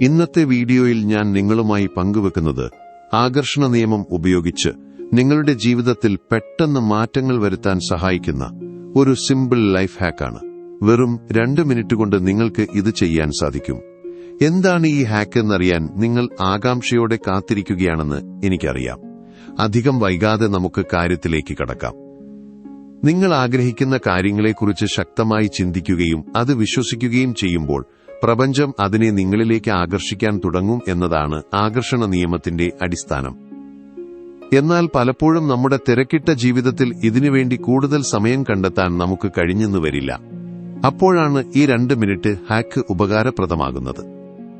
ഇന്നത്തെ വീഡിയോയിൽ ഞാൻ നിങ്ങളുമായി പങ്കുവെക്കുന്നത് ആകർഷണ നിയമം ഉപയോഗിച്ച് നിങ്ങളുടെ ജീവിതത്തിൽ പെട്ടെന്ന് മാറ്റങ്ങൾ വരുത്താൻ സഹായിക്കുന്ന ഒരു സിമ്പിൾ ലൈഫ് ഹാക്കാണ് വെറും രണ്ട് മിനിറ്റ് കൊണ്ട് നിങ്ങൾക്ക് ഇത് ചെയ്യാൻ സാധിക്കും. എന്താണ് ഈ ഹാക്ക് എന്നറിയാൻ നിങ്ങൾ ആകാംക്ഷയോടെ കാത്തിരിക്കുകയാണെന്ന് എനിക്കറിയാം. അധികം വൈകാതെ നമുക്ക് കാര്യത്തിലേക്ക് കടക്കാം. നിങ്ങൾ ആഗ്രഹിക്കുന്ന കാര്യങ്ങളെക്കുറിച്ച് ശക്തമായി ചിന്തിക്കുകയും അത് വിശ്വസിക്കുകയും ചെയ്യുമ്പോൾ പ്രപഞ്ചം അതിനെ നിങ്ങളിലേക്ക് ആകർഷിക്കാൻ തുടങ്ങും എന്നതാണ് ആകർഷണ നിയമത്തിന്റെ അടിസ്ഥാനം. എന്നാൽ പലപ്പോഴും നമ്മുടെ തിരക്കിട്ട ജീവിതത്തിൽ ഇതിനുവേണ്ടി കൂടുതൽ സമയം കണ്ടെത്താൻ നമുക്ക് കഴിഞ്ഞെന്നു വരില്ല. അപ്പോഴാണ് ഈ രണ്ട് മിനിറ്റ് ഹാക്ക് ഉപകാരപ്രദമാകുന്നത്.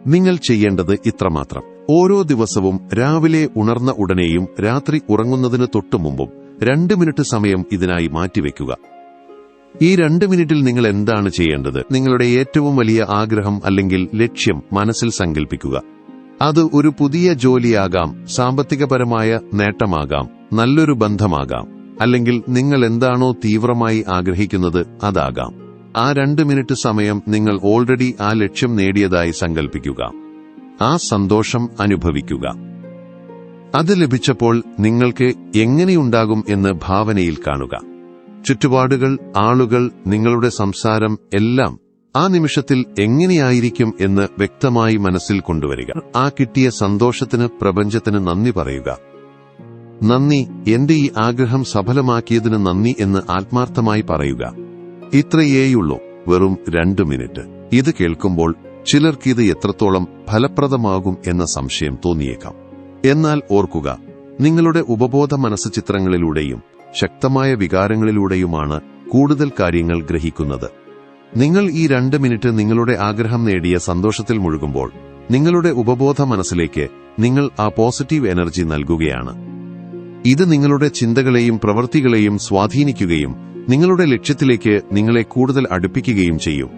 നിങ്ങൾ ചെയ്യേണ്ടത് ഇത്രമാത്രം. ഓരോ ദിവസവും രാവിലെ ഉണർന്ന ഉടനെയും രാത്രി ഉറങ്ങുന്നതിന് തൊട്ടുമുമ്പും രണ്ട് മിനിറ്റ് സമയം ഇതിനായി മാറ്റിവെക്കുക. ഈ രണ്ട് മിനിറ്റിൽ നിങ്ങൾ എന്താണ് ചെയ്യേണ്ടത്? നിങ്ങളുടെ ഏറ്റവും വലിയ ആഗ്രഹം അല്ലെങ്കിൽ ലക്ഷ്യം മനസ്സിൽ സങ്കല്പിക്കുക അത് ഒരു പുതിയ ജോലിയാകാം സാമ്പത്തികപരമായ നേട്ടമാകാം നല്ലൊരു ബന്ധമാകാം അല്ലെങ്കിൽ നിങ്ങൾ എന്താണോ തീവ്രമായി ആഗ്രഹിക്കുന്നത് അതാകാം. ആ രണ്ട് മിനിറ്റ് സമയം നിങ്ങൾ ഓൾറെഡി ആ ലക്ഷ്യം നേടിയതായി സങ്കല്പിക്കുക ആ സന്തോഷം അനുഭവിക്കുക. അത് ലഭിച്ചപ്പോൾ നിങ്ങൾക്ക് എങ്ങനെയുണ്ടാകും എന്ന് ഭാവനയിൽ കാണുക. ചുറ്റുപാടുകൾ ആളുകൾ നിങ്ങളുടെ സംസാരം എല്ലാം ആ നിമിഷത്തിൽ എങ്ങനെയായിരിക്കും എന്ന് വ്യക്തമായി മനസ്സിൽ കൊണ്ടുവരിക. ആ കിട്ടിയ സന്തോഷത്തിന് പ്രപഞ്ചത്തിന് നന്ദി പറയുക. നന്ദി എന്റെ ഈ ആഗ്രഹം സഫലമാക്കിയതിന് നന്ദി എന്ന് ആത്മാർത്ഥമായി പറയുക. ഇത്രയേയുള്ളൂ വെറും രണ്ടു മിനിറ്റ്. ഇത് കേൾക്കുമ്പോൾ ചിലർക്ക് ഇത് എത്രത്തോളം ഫലപ്രദമാകും എന്ന സംശയം തോന്നിയേക്കാം. എന്നാൽ ഓർക്കുക നിങ്ങളുടെ ഉപബോധ മനസ്സ് ചിത്രങ്ങളിലൂടെയും ശക്തമായ വികാരങ്ങളിലൂടെയുമാണ് കൂടുതൽ കാര്യങ്ങൾ ഗ്രഹിക്കുന്നത്. നിങ്ങൾ ഈ രണ്ട് മിനിറ്റ് നിങ്ങളുടെ ആഗ്രഹം നേടിയ സന്തോഷത്തിൽ മുഴുകുമ്പോൾ നിങ്ങളുടെ ഉപബോധ മനസ്സിലേക്ക് നിങ്ങൾ ആ പോസിറ്റീവ് എനർജി നൽകുകയാണ്. ഇത് നിങ്ങളുടെ ചിന്തകളെയും പ്രവൃത്തികളെയും സ്വാധീനിക്കുകയും നിങ്ങളുടെ ലക്ഷ്യത്തിലേക്ക് നിങ്ങളെ കൂടുതൽ അടുപ്പിക്കുകയും ചെയ്യും.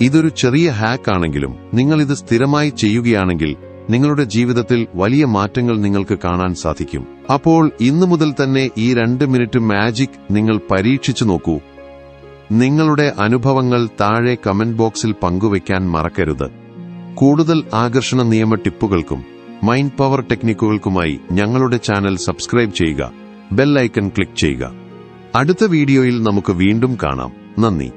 ഇതൊരു ചെറിയ ഹാക്ക് ആണെങ്കിലും നിങ്ങൾ ഇത് സ്ഥിരമായി ചെയ്യുകയാണെങ്കിൽ നിങ്ങളുടെ ജീവിതത്തിൽ വലിയ മാറ്റങ്ങൾ നിങ്ങൾക്ക് കാണാൻ സാധിക്കും. അപ്പോൾ ഇന്നു മുതൽ തന്നെ ഈ രണ്ട് മിനിറ്റ് മാജിക് നിങ്ങൾ പരീക്ഷിച്ചു നോക്കൂ. നിങ്ങളുടെ അനുഭവങ്ങൾ താഴെ കമന്റ് ബോക്സിൽ പങ്കുവയ്ക്കാൻ മറക്കരുത്. കൂടുതൽ ആകർഷണ നിയമ ടിപ്പുകൾക്കും മൈൻഡ് പവർ ടെക്നിക്കുകൾക്കുമായി ഞങ്ങളുടെ ചാനൽ സബ്സ്ക്രൈബ് ചെയ്യുക. ബെൽ ഐക്കൺ ക്ലിക്ക് ചെയ്യുക. അടുത്ത വീഡിയോയിൽ നമുക്ക് വീണ്ടും കാണാം. നന്ദി.